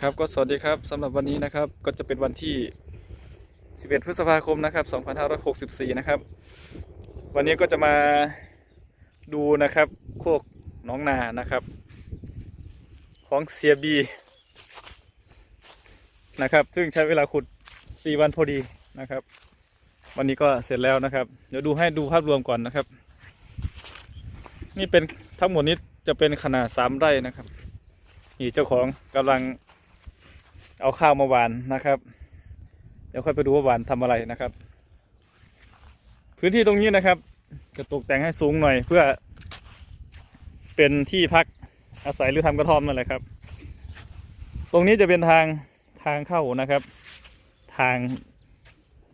ครับก็สวัสดีครับสำหรับวันนี้นะครับก็จะเป็นวันที่ 11 พฤษภาคมนะครับ 2564 นะครับ วันนี้ก็จะมาดูนะครับโคกน้องนานะครับ ของเสียบีนะครับ ซึ่งใช้เวลาขุด 4 วันพอดีนะครับ วันนี้ก็เสร็จแล้วนะครับ เดี๋ยวดูให้ดูภาพรวมก่อนนะครับ นี่เป็นทั้งหมดนี้จะเป็นขนาด 3 ไร่นะครับนี่เจ้าของกำลัง เอาข้าวมาหวานนะครับ เดี๋ยวค่อยไปดูว่าหวานทำอะไรนะครับ พื้นที่ตรงนี้นะครับจะตกแต่งให้สูงหน่อยเพื่อ เป็นที่พักอาศัยหรือทำกระท่อมนั่นแหละครับ ตรงนี้จะเป็นทางทางเข้านะครับ ทาง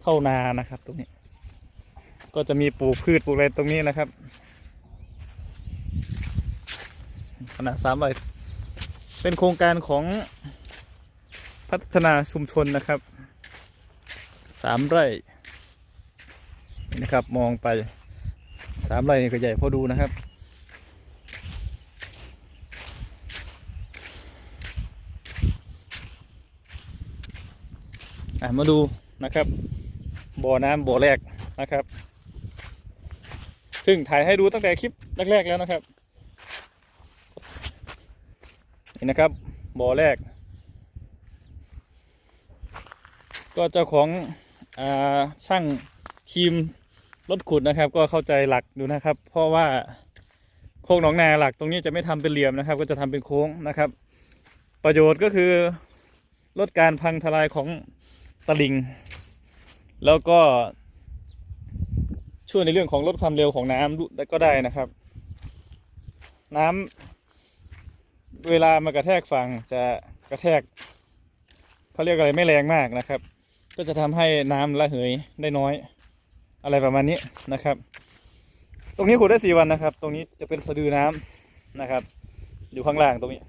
เข้านานะครับ ตรงนี้ ก็จะมีปลูกพืชปลูกอะไรตรงนี้นะครับขนาดสามใบเป็นโครงการของ พัฒนาชุมชนนะครับสามไร่นะครับ มองไปสามไร่นี่ก็ใหญ่พอดูนะครับ มาดูนะครับ บ่อน้ำบ่อแรกนะครับ ซึ่งถ่ายให้ดูตั้งแต่คลิปแรก ๆ แล้วนะครับ นี่นะครับ บ่อแรก ก็เจ้าของอช่างทีมรถขุดนะครับ ก็เข้าใจหลักดูนะครับ เพราะว่าโค้งหนองนาหลักตรงนี้จะไม่ทำเป็นเหลี่ยมนะครับ ก็จะทำเป็นโค้งนะครับ ประโยชน์ก็คือลดการพังทลายของตลิ่งแล้วก็ช่วยในเรื่องของลดความเร็วของน้ำก็ได้นะครับ น้ำเวลามากระแทกฝั่งจะกระแทกเขาเรียกอะไรไม่แรงมากนะครับ ก็จะทำให้น้ำระเหยได้น้อย อะไรประมาณนี้นะครับ ตรงนี้ขุดได้สี่วันนะครับ ตรงนี้จะเป็นสะดือน้ำนะครับ อยู่ข้างล่างตรงนี้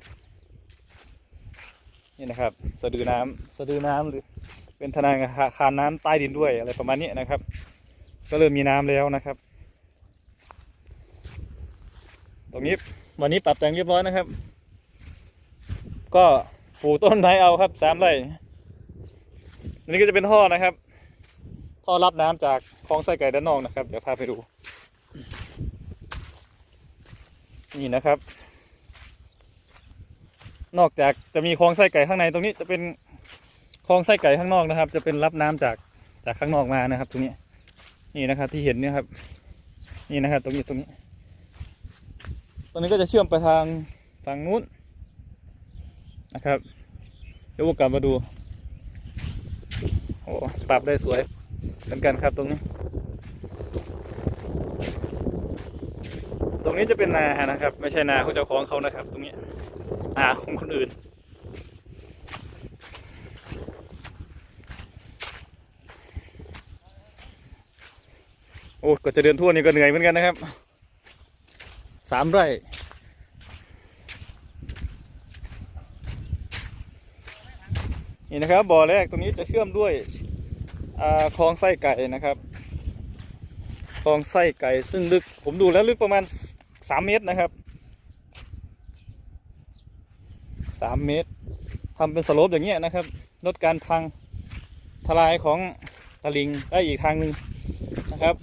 นี่นะครับ สะดือน้ำสะดือน้ำหรือเป็นธนาคารน้ำใต้ดินด้วยอะไรประมาณนี้นะครับ ก็เริ่มมีน้ำแล้วนะครับ ตรงนี้วันนี้ปรับแต่งเรียบร้อยนะครับ ก็ปลูกต้นไม้เอาครับสามไร่ อันนี้ก็จะเป็นท่อนะครับ ท่อรับน้ำจากคลองไส้ไก่ด้านนอกนะครับ เดี๋ยวพาไปดู นี่นะครับ นอกจากจะมีคลองไส้ไก่ข้างในตรงนี้จะเป็นคลองไส้ไก่ข้างนอกนะครับ จะเป็นรับน้ำจากจากข้างนอกมานะครับ ตรงนี้ นี่นะครับที่เห็นเนี่ยครับ นี่นะครับ ตรงนี้ตรงนี้ ตรงนี้ก็จะเชื่อมไปทางฝั่งนู้นนะครับ เดี๋ยวกลับมาดู โอ้ปรับได้สวยเหมือนกันครับตรงนี้ ตรงนี้จะเป็นนานะครับ ไม่ใช่นาของเจ้าของเขานะครับ ตรงนี้นาของคนอื่นโอ้ก็จะเดินทั่วนี่ก็เหนื่อยเหมือนกันนะครับสามไร่ นี่นะครับบ่อแรกตรงนี้จะเชื่อมด้วยคลองไส้ไก่นะครับคลองไส้ไก่ซึ่งลึกผมดูแล้วลึกประมาณสามเมตรนะครับสามเมตรทำเป็นสโลปอย่างเงี้ยนะครับลดการพังทลายของตะลิงได้อีกทางหนึ่งนะครับ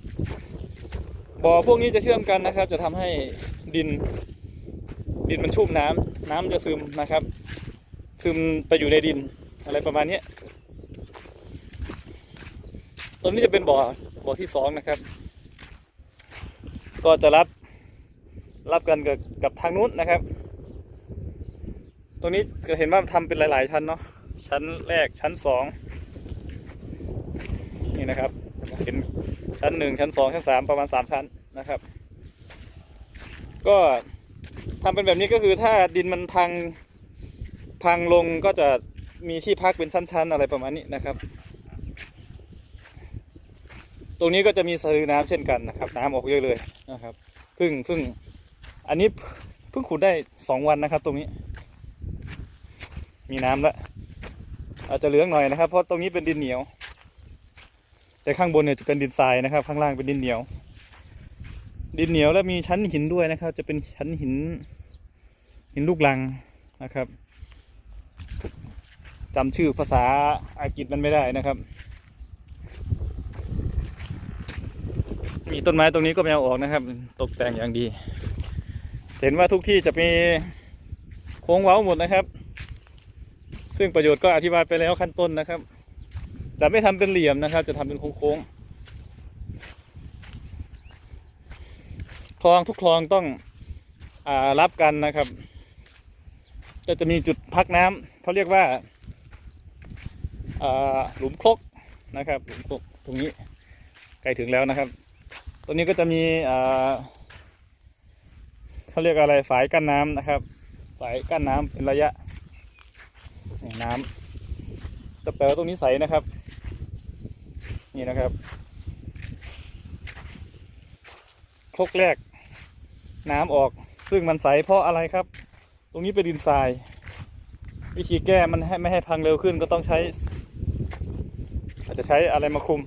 บ่อพวกนี้จะเชื่อมกันนะครับ จะทำให้ดิน ดินมันชุ่มน้ำน้ำจะซึมนะครับ ซึมไปอยู่ในดิน อะไรประมาณนี้ตรงนี้จะเป็นบ่อบ่อที่สองนะครับ ก็จะรับรับกันกับกับทางนู้นนะครับ ตรงนี้จะเห็นว่าทำเป็นหลาย ๆ ชั้นเนาะชั้นแรกชั้นสองนี่นะครับ เห็นชั้นหนึ่งชั้นสองชั้นสามประมาณสามชั้นนะครับ ก็ทำเป็นแบบนี้ก็คือถ้าดินมันพังพังลงก็จะ มีที่พักเป็นชั้น ๆ อะไรประมาณนี้นะครับ ตรงนี้ก็จะมีสะดือน้ำเช่นกันนะครับ น้ำออกเยอะเลยนะครับเพึ่งเพึ่งอันนี้เพิ่งขุดได้สองวันนะครับ ตรงนี้ มีน้ำแล้วอาจจะเหลืองหน่อยนะครับ เพราะตรงนี้เป็นดินเหนียว แต่ข้างบนเนี่ยจะเป็นดินทรายนะครับ ข้างล่างเป็นดินเหนียว ดินเหนียวแล้วมีชั้นหินด้วยนะครับ จะเป็นชั้นหิน หินลูกลังนะครับ จำชื่อภาษาอังกฤษมันไม่ได้นะครับ มีต้นไม้ตรงนี้ก็ไม่เอาออกนะครับ ตกแต่งอย่างดี เห็นว่าทุกที่จะมีโค้งเว้าหมดนะครับ ซึ่งประโยชน์ก็อธิบายไปแล้วขั้นต้นนะครับ จะไม่ทำเป็นเหลี่ยมนะครับ จะทำเป็นโค้งๆคลองทุกคลองต้องอรับกันนะครับก็จะมีจุดพักน้ำเขาเรียกว่า หลุมครกนะครับหลุมครกตรงนี้ใกล้ถึงแล้วนะครับตรงนี้ก็จะมีเขาเรียกอะไรฝายกั้นน้ำนะครับฝายกั้นน้ำเป็นระยะนี่น้ำแต่แปลว่าตรงนี้ใสนะครับ นี่นะครับครกแรกน้ำออก ซึ่งมันใสเพราะอะไรครับ ตรงนี้เป็นดินทราย วิธีแก้มันไม่ให้พังเร็วขึ้นก็ต้องใช้ จจะใช้อะไรมาคุม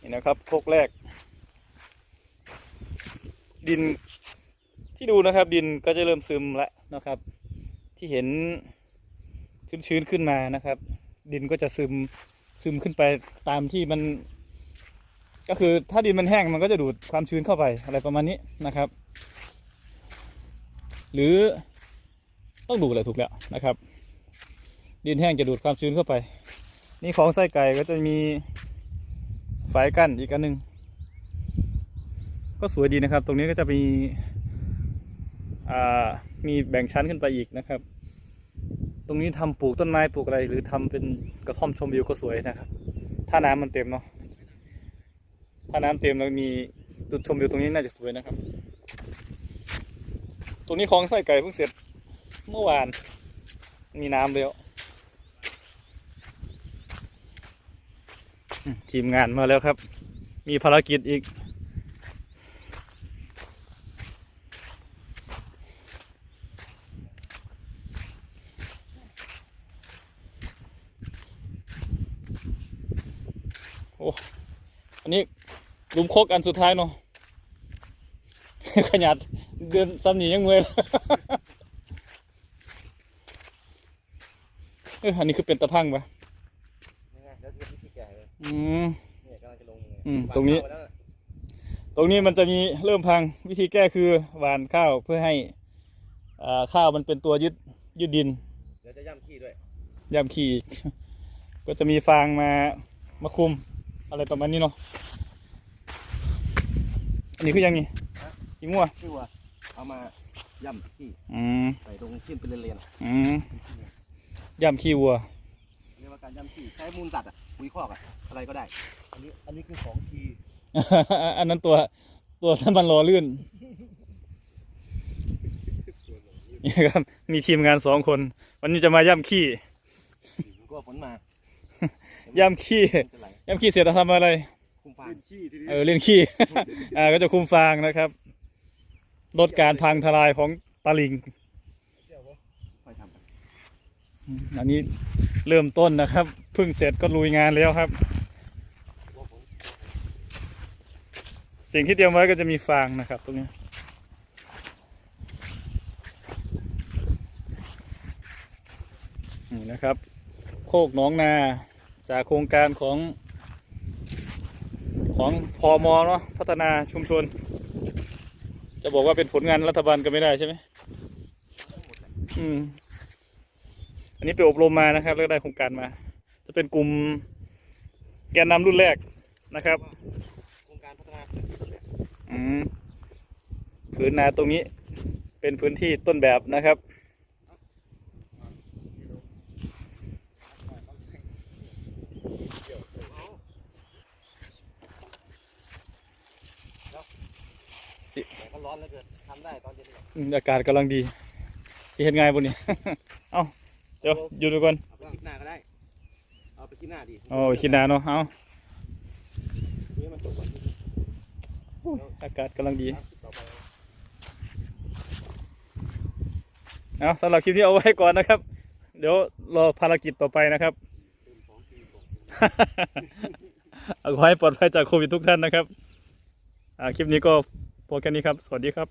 นี่นะครับโคกแรก ดินที่ดูนะครับ ดินก็จะเริ่มซึมแล้วนะครับ ที่เห็นชื้นๆขึ้นมานะครับ ดินก็จะซึมซึมขึ้นไปตามที่มัน ก็คือถ้าดินมันแห้งมันก็จะดูดความชื้นเข้าไปอะไรประมาณนี้นะครับ หรือต้องดูเลยถูกแล้วนะครับ ดินแห้งจะดูดความชื้นเข้าไป นี่ของไส้ไก่ก็จะมีฝายกั้นอีกอันหนึ่งก็สวยดีนะครับ ตรงนี้ก็จะมีอ่ามีแบ่งชั้นขึ้นไปอีกนะครับ ตรงนี้ทำปลูกต้นไม้ปลูกอะไร หรือทำเป็นกระท่อมชมวิวก็สวยนะครับ ถ้าน้ำมันเต็มเนาะถ้าน้ำเต็มแล้วมีจุดชมวิวตรงนี้น่าจะสวยนะครับ ตรงนี้คลองไส้ไก่เพิ่งเสร็จเมื่อวานมีน้ำแล้วอืม ทีมงานมาแล้วครับ มีภารกิจอีก โอ้ อันนี้ลุมโคกอันสุดท้ายเนาะขนาดเดินซ้ำหนียังเมื่อยเลยเอออันนี้คือเป็นตะพังปะ อืมเนี่ยกำลังจะลงยังไงอืมวาตรงนี้ข้าวไว้แล้วตรงนี้มันจะมีเริ่มพังวิธีแก้คือหวานข้าวเพื่อให้อ่าข้าวมันเป็นตัวยึดยึดดินเดี๋ยวจะย่ำขี้ด้วยย่ำขี้อีก ก็จะมีฟางมามาคุมอะไรประมาณนี้เนาะอันนี้คือยังไงจิงัวขี้วัวเอามาย่ำขี้อืมใส่ตรงชิ้นเป็นเรียนๆอะอืมย่ำขี้วัวเรียกว่าการย่ำขี้ใช้มูลสัตว์อะ ปุ๋ยคอกอะอะไรก็ได้ อันนี้อันนี้คือของทีอันนั้นตัวตัวน้ำมันรอลื่นนี่ครับมีทีมงานสองคน วันนี้จะมาย่ำขี้กลัวฝนมาย่ำขี้มันจะไหลย่ำขี้เสร็จจะทำอะไรคุมฟางขี้ทีนี้เออเล่นขี้ อ่าก็จะคุมฟางนะครับลดการพังทลายของตะลิงค่อยทำกันอืมอันนี้เริ่มต้นนะครับ เพิ่งเสร็จก็ลุยงานแล้วครับ สิ่งที่เตรียมไว้ก็จะมีฟางนะครับ ตรงนี้นี่นะครับ โคกหนองนาจากโครงการของ ของพอมอเนาะพัฒนาชุมชน จะบอกว่าเป็นผลงานรัฐบาลก็ไม่ได้ใช่ไหมอืมอันนี้ไปอบรมมานะครับ แล้วก็ได้โครงการมา จะเป็นกลุ่มแกนนำรุ่นแรกนะครับโครงการพัฒนาอืมพื้นนาตรงนี้เป็นพื้นที่ต้นแบบนะครับ แต่ก็ร้อนเหลือเกินทำได้ตอนเย็นนี่แหละอืมอากาศกำลังดีสิเห็นไงบนนี้ เอาเดี๋ยวอยู่ดูก่อนเอาไปคิดหน้าก็ได้ เอาไปคิดหน้าดิโอ้คิดนานเนาะเอานี่มันจบก่อนอุ้ยอากาศกำลังดี ต่อไปเอาสำหรับคลิปนี้เอาไว้ก่อนนะครับ เดี๋ยวรอภารกิจต่อไปนะครับ เอาขอให้ปลอดภัยจากโควิดทุกท่านนะครับอ่าคลิปนี้ก็พอแค่นี้ครับ สวัสดีครับ